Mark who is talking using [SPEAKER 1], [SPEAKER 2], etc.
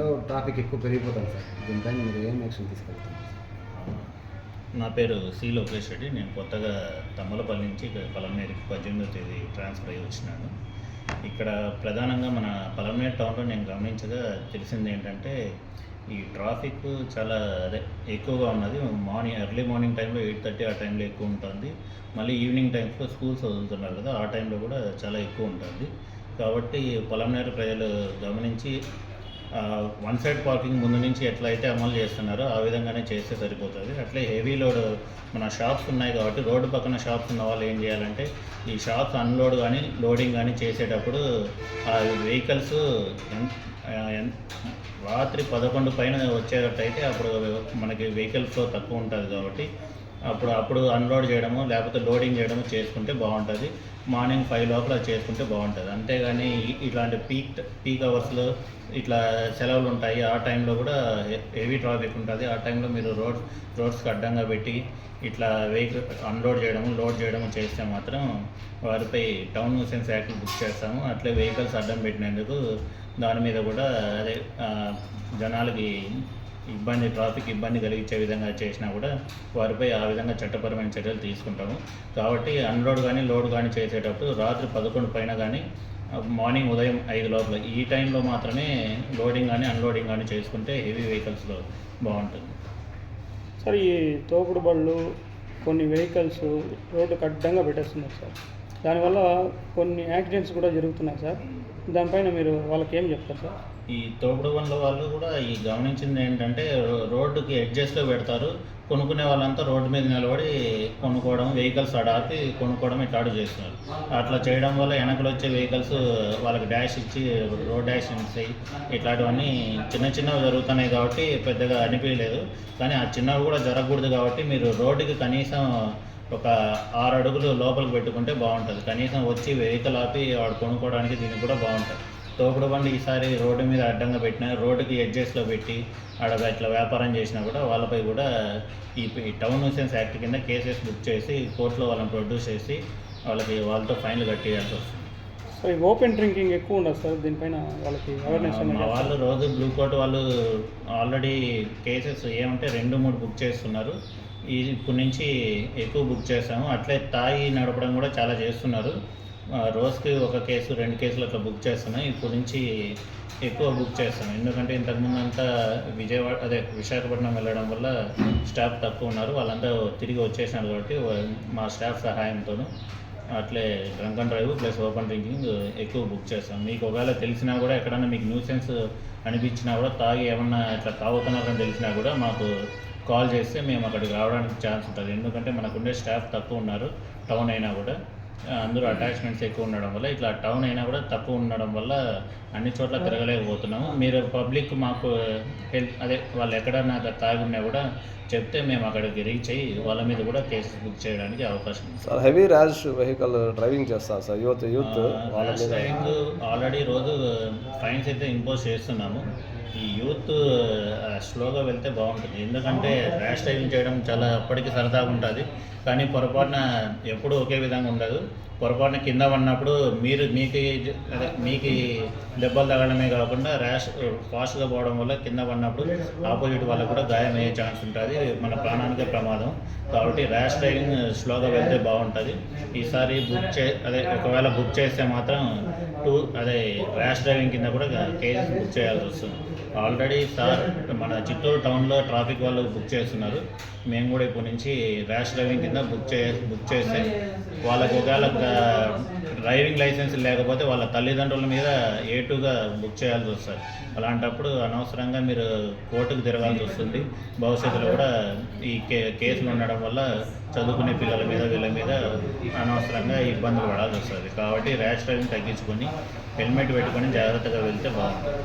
[SPEAKER 1] Traffic ఎక్కువ పెరిగిపోతుంది sir. దీనిపైన మీరు ఏం యాక్షన్ తీసుకెళ్తారు?
[SPEAKER 2] నా పేరు సి లోకేష్ రెడ్డి. నేను కొత్తగా తమ్మలపల్లి నుంచి ఇక్కడ పలమనేరుకి పద్దెనిమిదో తేదీ ట్రాన్స్ఫర్ అయ్యి వచ్చినాను. ఇక్కడ ప్రధానంగా మన పలమనేరు టౌన్లో నేను గమనించగా తెలిసింది ఏంటంటే ఈ ట్రాఫిక్ చాలా అదే ఎక్కువగా ఉన్నది. మార్నింగ్ ఎర్లీ మార్నింగ్ టైంలో ఎయిట్ థర్టీ ఆ టైంలో ఎక్కువ ఉంటుంది. మళ్ళీ ఈవినింగ్ టైమ్స్లో స్కూల్స్ వదులుతున్నారు కదా ఆ టైంలో కూడా చాలా ఎక్కువ ఉంటుంది. కాబట్టి పొలంనేరు ప్రజలు గమనించి వన్ సైడ్ పార్కింగ్ ముందు నుంచి ఎట్లయితే అమలు చేస్తున్నారో ఆ విధంగానే చేస్తే సరిపోతుంది. అట్లే హెవీ లోడ్ మన షాప్స్ ఉన్నాయి కాబట్టి రోడ్డు పక్కన షాప్స్ ఉన్న వాళ్ళు ఏం చేయాలంటే ఈ షాప్స్ అన్లోడ్ కానీ లోడింగ్ కానీ చేసేటప్పుడు ఆ వెహికల్స్ రాత్రి పదకొండు పైన వచ్చేటట్టయితే అప్పుడు మనకి వెహికల్స్ తక్కువ ఉంటుంది కాబట్టి అప్పుడు అప్పుడు అన్లోడ్ చేయడము లేకపోతే లోడింగ్ చేయడము చేసుకుంటే బాగుంటుంది. మార్నింగ్ ఫైవ్ లోపల చేసుకుంటే బాగుంటుంది. అంతేగాని ఇట్లాంటి పీక్ పీక్ అవర్స్లో ఇట్లా సెలవులు ఉంటాయి. ఆ టైంలో కూడా హెవీ ట్రాఫిక్ ఉంటుంది. ఆ టైంలో మీరు రోడ్ రోడ్స్కి అడ్డంగా పెట్టి ఇట్లా వెహికల్ అన్లోడ్ చేయడము లోడ్ చేయడము చేస్తే మాత్రం వారిపై టౌన్ న్యూసెన్స్ యాక్ట్ బుక్ చేస్తాము. అట్లే వెహికల్స్ అడ్డం పెట్టినందుకు దాని మీద కూడా అదే జనాలకి ఇబ్బంది ట్రాఫిక్ ఇబ్బంది కలిగించే విధంగా చేసినా కూడా వారిపై ఆ విధంగా చట్టపరమైన చర్యలు తీసుకుంటాము. కాబట్టి అన్లోడ్ కానీ లోడ్ కానీ చేసేటప్పుడు రాత్రి పదకొండు పైన కానీ మార్నింగ్ ఉదయం ఐదు లోపల ఈ టైంలో మాత్రమే లోడింగ్ కానీ అన్లోడింగ్ కానీ చేసుకుంటే హెవీ వెహికల్స్లో బాగుంటుంది.
[SPEAKER 3] సార్ ఈ తోపుడు బళ్ళు కొన్ని వెహికల్స్ రోడ్డుకు అడ్డంగా పెట్టేస్తున్నారు సార్. దానివల్ల కొన్ని యాక్సిడెంట్స్ కూడా జరుగుతున్నాయి సార్. దానిపైన మీరు వాళ్ళకి ఏం చెప్తారు సార్?
[SPEAKER 2] ఈ తోపుడు బండ్ల వాళ్ళు కూడా ఈ గమనించింది ఏంటంటే రోడ్డుకి ఎడ్జస్ట్లో పెడతారు. కొనుక్కునే వాళ్ళంతా రోడ్డు మీద నిలబడి కొనుక్కోవడం వెహికల్స్ ఆడ ఆపి కొనుక్కోవడం ఇట్లా చేస్తున్నారు. అట్లా చేయడం వల్ల వెనకలు వచ్చే వెహికల్స్ వాళ్ళకి డాష్ ఇచ్చి రోడ్ డాష్ ఇస్తాయి ఇట్లాంటివన్నీ చిన్న చిన్నవి జరుగుతున్నాయి కాబట్టి పెద్దగా అనిపించలేదు. కానీ ఆ చిన్నవి కూడా జరగకూడదు కాబట్టి మీరు రోడ్డుకి కనీసం ఒక ఆరు అడుగులు లోపలికి పెట్టుకుంటే బాగుంటుంది. కనీసం వచ్చి వెహికల్ ఆపి వాడు కొనుక్కోవడానికి దీనికి కూడా బాగుంటుంది. తోపుడు బండి ఈసారి రోడ్డు మీద అడ్డంగా పెట్టిన రోడ్డుకి ఎడ్జెస్లో పెట్టి ఆడ ఇట్లా వ్యాపారం చేసినా కూడా వాళ్ళపై కూడా ఈ టౌన్ న్యూసెన్స్ యాక్ట్ కింద కేసెస్ బుక్ చేసి కోర్టులో వాళ్ళని ప్రొడ్యూస్ చేసి వాళ్ళకి వాళ్ళతో ఫైన్లు కట్టేయాల్సి వస్తుంది.
[SPEAKER 3] సార్ ఈ ఓపెన్ డ్రింకింగ్ ఎక్కువ ఉండదు సార్? దీనిపైన వాళ్ళకి అవేర్నెస్
[SPEAKER 2] వాళ్ళు రోజు బ్లూ కోట్ వాళ్ళు ఆల్రెడీ కేసెస్ ఏమంటే రెండు మూడు బుక్ చేస్తున్నారు. ఈ ఇప్పటి నుంచి ఎక్కువ బుక్ చేస్తాము. అట్లే తాగి నడపడం కూడా చాలా చేస్తున్నారు. రోజుకి ఒక కేసు రెండు కేసులు అట్లా బుక్ చేస్తున్నాం ఇప్పుడు నుంచి ఎక్కువ బుక్ చేస్తాం ఎందుకంటే ఇంతకుముందు అంతా విజయవాడ అదే విశాఖపట్నం వెళ్ళడం వల్ల స్టాఫ్ తక్కువ ఉన్నారు. వాళ్ళంతా తిరిగి వచ్చేసినారు కాబట్టి మా స్టాఫ్ సహాయంతోనూ అట్లే drunk and drive plus open drinking ఎక్కువ బుక్ చేస్తాం. మీకు ఒకవేళ తెలిసినా కూడా ఎక్కడన్నా మీకు న్యూసెన్స్ అనిపించినా కూడా తాగి ఏమన్నా ఇట్లా తాగుతున్నారని తెలిసినా కూడా మాకు కాల్ చేస్తే మేము అక్కడికి రావడానికి ఛాన్స్ ఉంటుంది. ఎందుకంటే మనకుండే స్టాఫ్ తక్కువ ఉన్నారు టౌన్ అయినా కూడా. అందరూ అటాచ్మెంట్స్ ఎక్కువ ఉండడం వల్ల ఇట్లా టౌన్ అయినా కూడా తక్కువ ఉండడం వల్ల అన్ని చోట్ల తిరగలేకపోతున్నాము. మీరు పబ్లిక్ మాకు హెల్ప్ అదే వాళ్ళు ఎక్కడన్నా అట్లా తాగి ఉన్నా కూడా చెప్తే మేము అక్కడికి రీచ్ అయ్యి వాళ్ళ మీద కూడా కేసెస్ బుక్ చేయడానికి అవకాశం ఉంది.
[SPEAKER 4] Sir heavy rash vehicle driving చేస్తారు సార్ యూత్ యూత్ వాళ్ళ
[SPEAKER 2] ర్యాష్
[SPEAKER 4] మీద.
[SPEAKER 2] డ్రైవింగ్ ఆల్రెడీ రోజు ఫైన్స్ అయితే ఇంపోజ్ చేస్తున్నాము. ఈ యూత్ స్లోగా వెళ్తే బాగుంటుంది. ఎందుకంటే ర్యాష్ డ్రైవింగ్ చేయడం చాలా అప్పటికి సరదాగా ఉంటుంది. కానీ పొరపాటున ఎప్పుడూ ఒకే విధంగా ఉండదు. పొరపాటున కింద పడినప్పుడు మీరు మీకు అదే మీకు దెబ్బలు తగలడమే కాకుండా ర్యాష్ ఫాస్ట్గా పోవడం వల్ల కింద పడినప్పుడు ఆపోజిట్ వాళ్ళకు కూడా గాయం అయ్యే ఛాన్స్ ఉంటుంది. మన ప్రాణానికే ప్రమాదం. కాబట్టి ర్యాష్ డ్రైవింగ్ స్లోగా వెళ్తే బాగుంటుంది. ఈసారి బుక్ చే అదే ఒకవేళ బుక్ చేస్తే మాత్రం టూ అదే ర్యాష్ డ్రైవింగ్ కింద కూడా కేసెస్ బుక్ చేయాల్సి వస్తుంది. ఆల్రెడీ సార్ మన చిత్తూరు టౌన్లో ట్రాఫిక్ వాళ్ళు బుక్ చేస్తున్నారు. మేము కూడా ఇప్పటి నుంచి ర్యాష్ డ్రైవింగ్ కింద బుక్ చే బుక్ చేస్తే వాళ్ళకి ఒకవేళ డ్రైవింగ్ లైసెన్స్ లేకపోతే వాళ్ళ తల్లిదండ్రుల మీద ఏటుగా బుక్ చేయాల్సి వస్తుంది. అలాంటప్పుడు అనవసరంగా మీరు కోర్టుకు తిరగాల్సి వస్తుంది. భవిష్యత్తులో కూడా ఈ కే కేసులు ఉండడం వల్ల చదువుకునే పిల్లల మీద వీళ్ళ మీద అనవసరంగా ఇబ్బందులు పడాల్సి వస్తుంది. కాబట్టి ర్యాష్ డ్రైవింగ్ తగ్గించుకొని హెల్మెట్ పెట్టుకొని జాగ్రత్తగా వెళ్తే బాగుంటుంది.